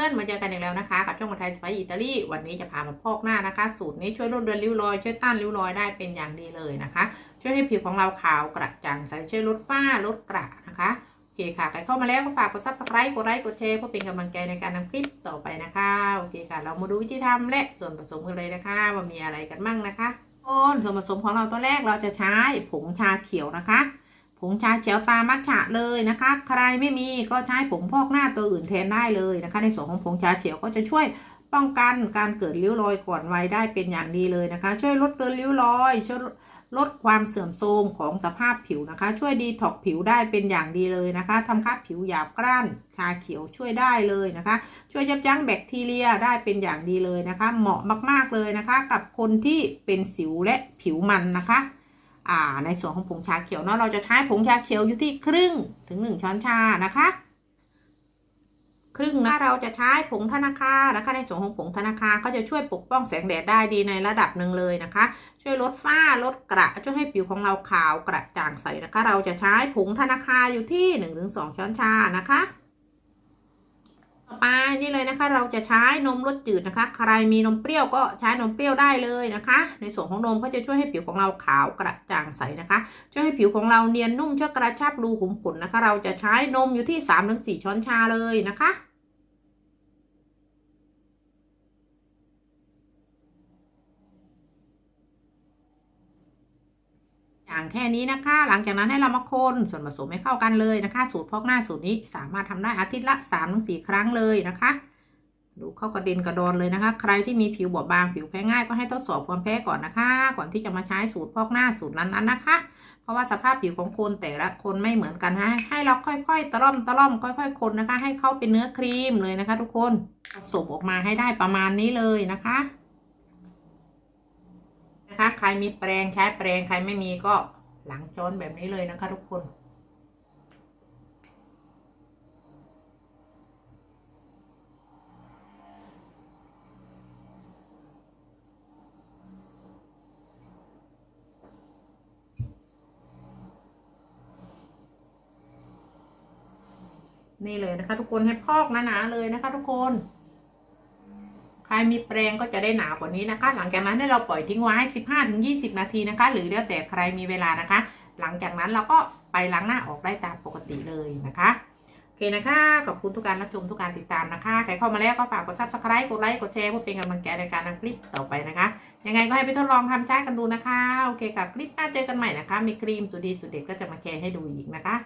พื่อนๆมาเจอกันอีกแล้วนะคะ กับช่องคนไทยสไปอิตาลีวันนี้จะพามาพอกหน้านะคะ สูตรนี้ช่วยลดเลือนริ้วรอย ช่วยต้านริ้วรอยได้เป็นอย่างดีเลยนะคะ ช่วยให้ผิวของเราขาวกระจ่างใสช่วยลดฝ้าลดกระนะคะโอเคค่ะใครเข้ามาแล้วก็ฝากกดซับสไครต์กดไลค์กดแชร์เพื่อเป็นกำลังใจในการทำคลิปต่อไปนะคะโอเคค่ะ เรามาดูวิธีทำและส่วนผสมกันเลยนะคะ ว่ามีอะไรกันบ้างนะคะต้นส่วนผสมของเราตัวแรกเราจะใช้ผงชาเขียวนะคะ ผงชาเขียวตามัทฉะเลยนะคะ ใครไม่มีก็ใช้ผงพอกหน้าตัวอื่นแทนได้เลยนะคะ ในส่วนของผงชาเขียวก็จะช่วยป้องกันการเกิดริ้วรอยก่อนวัยได้เป็นอย่างดีเลยนะคะ ช่วยลดเลือนริ้วรอย ช่วยลดความเสื่อมโทรมของสภาพผิวนะคะ ช่วยดีท็อกผิวได้เป็นอย่างดีเลยนะคะทำคับผิวหยาบกร้านชาเขียวช่วยได้เลยนะคะ ช่วยยับยั้งแบคทีเรียได้เป็นอย่างดีเลยนะคะ เหมาะมากๆเลยนะคะ กับคนที่เป็นสิวและผิวมันนะคะ ในส่วนของผงชาเขียวเนาะเราจะใช้ผงชาเขียวอยู่ที่ครึ่งถึงหนึ่งช้อนชานะคะ ครึ่งนะเราจะใช้ผงธนาคารนะคะ ในส่วนของผงธนาคารก็จะช่วยปกป้องแสงแดดได้ดีในระดับหนึ่งเลยนะคะ ช่วยลดฝ้าลดกระช่วยให้ผิวของเราขาวกระจ่างใสนะคะ เราจะใช้ผงธนาคารอยู่ที่1นถึงสช้อนชานะคะ ต่อไปนี่เลยนะคะ เราจะใช้นมรสจืดนะคะ ใครมีนมเปรี้ยวก็ใช้นมเปรี้ยวได้เลยนะคะ ในส่วนของนมก็จะช่วยให้ผิวของเราขาวกระจ่างใสนะคะ ช่วยให้ผิวของเราเนียนนุ่มช่วยกระชับรูขุมขนนะคะ เราจะใช้นมอยู่ที่3-4ช้อนชาเลยนะคะางแค่นี้นะคะ หลังจากนั้นให้เรามาคนส่วนผสมให้เข้ากันเลยนะคะ สูตรพอกหน้าสูตรนี้สามารถทำได้อาทิตย์ละ3-4ครั้งเลยนะคะ ดูเข้ากระเด็นกระดอนเลยนะคะ ใครที่มีผิวบอบบางผิวแพ้ง่ายก็ให้ทดสอบความแพ้ก่อนนะคะ ก่อนที่จะมาใช้สูตรพอกหน้าสูตรนั้นๆนะคะ เพราะว่าสภาพผิวของคนแต่ละคนไม่เหมือนกันฮะให้เราค่อยๆตะล่อมตะล่อมค่อยๆ คนนะคะ ให้เข้าเป็นเนื้อครีมเลยนะคะ ทุกคนผสมออกมาให้ได้ประมาณนี้เลยนะคะ ใครมีแปรงใช้แปรงใครไม่มีก็หลังช้อนแบบนี้เลยนะคะ ทุกคนนี่เลยนะคะ ทุกคนให้พอกหนาๆเลยนะคะ ทุกคน ครมีแปรงก็จะได้หนากว่านี้นะคะ หลังจากนั้นให้เราปล่อยทิ้งไว้ 15-20 นาทีนะคะ หรือแล้วแต่ใครมีเวลานะคะ หลังจากนั้นเราก็ไปล้างหน้าออกได้ตามปกติเลยนะคะโอเคนะคะ ขอบคุณทุกการรับชมทุกการติดตามนะคะ ใครเข้ามาแล้วก็ฝากกดซับสไครต์กดไลค์กดแชร์เพื่อเป็นกำลังใจในการทำคลิปต่อไปนะคะ ยังไงก็ให้ไปทดลองทำใช้กันดูนะคะ โอเคกับคลิปหน้าเจอกันใหม่นะคะ มีครีมตัวดีสุดเด็ดก็จะมาแชร์ให้ดูอีกนะคะ